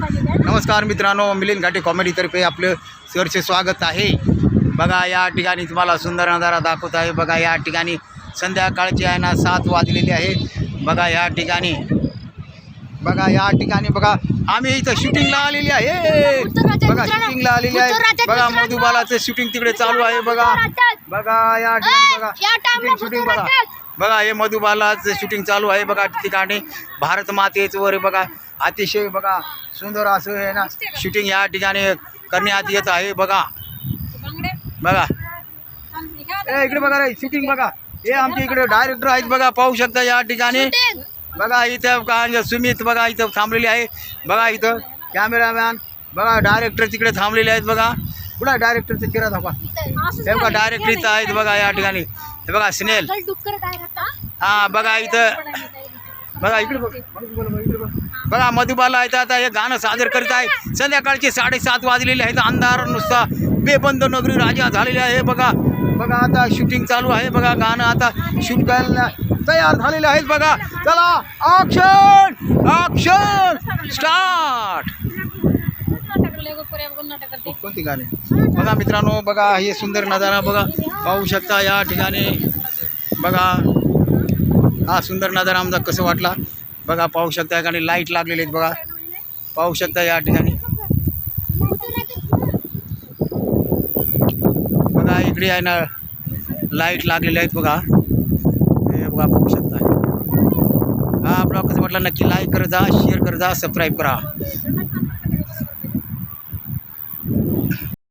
नमस्कार मित्रांनो मिलिंद घाटे कॉमेडीतर्फे आपलं सरचे स्वागत आहे. बघा या ठिकाणी तुम्हाला सुंदर नजारा दाखवत आहे. बघा या ठिकाणी संध्याकाळची आहे ना सात वाजलेली आहे. बघा या ठिकाणी बघा या ठिकाणी बघा आम्ही इथं शूटिंगला आलेली आहे. बघा शूटिंगला आलेली आहे. बघा मधुबालाचं शूटिंग तिकडे चालू आहे. बघा बघा या ठिकाणी बघा शूटिंग शूटिंग बघा. बघा हे मधुबालाचं शूटिंग चालू आहे. बघा ठिकाणी भारत मातेचं वर बघा अतिशय बघा सुंदर असं आहे ना शूटिंग या ठिकाणी करण्यात येत आहे बघा. बघा. ए इकडे बघा रे शूटिंग बघा. हे आमच्या इकडे डायरेक्टर आहेत बघा पाहू शकता या ठिकाणी. बघा इथं का सुमित बघा इथं थांबलेले आहे. बघा इथं कॅमेरामॅन बघा डायरेक्टर तिकडे थांबलेले आहेत बघा. कुठं डायरेक्टरचा चेहरा दाखवा. हे बघा डायरेक्टर इथं आहेत बघा या ठिकाणी. हे बघा स्नेल हा? बघा इथं. बघा इकडे बघ. इकडे बघ. मधुबाला इथं आता हे गाणं सादर करीत आहे. संध्याकाळचे साडेसात वाजलेले आहेत अंधार नुसता बेबंद नगरी राजा झालेली आहे. बघा बघा आता शूटिंग चालू आहे. बघा गाणं आता शूट करायला तयार झालेले आहेत. बघा चला ऑक्शन ऑक्शन स्टार्ट कोणती गाणे? बघा मित्रांनो बघा हे सुंदर नजारा बघा. पाहू शकता या ठिकाणी. बघा हा सुंदर नजारा आमचा कसं वाटला. बघा पाहू शकता या ठिकाणी लाइट लागलेले आहेत बघा. पाहू शकता या ठिकाणी. बघा इकडे आहे ना लाइट लागलेले आहेत बघा. हे बघा पाहू शकता. हा ब्लॉग कसं म्हटलं नक्की लाईक करत जा शेअर करत जा सबस्क्राईब करा.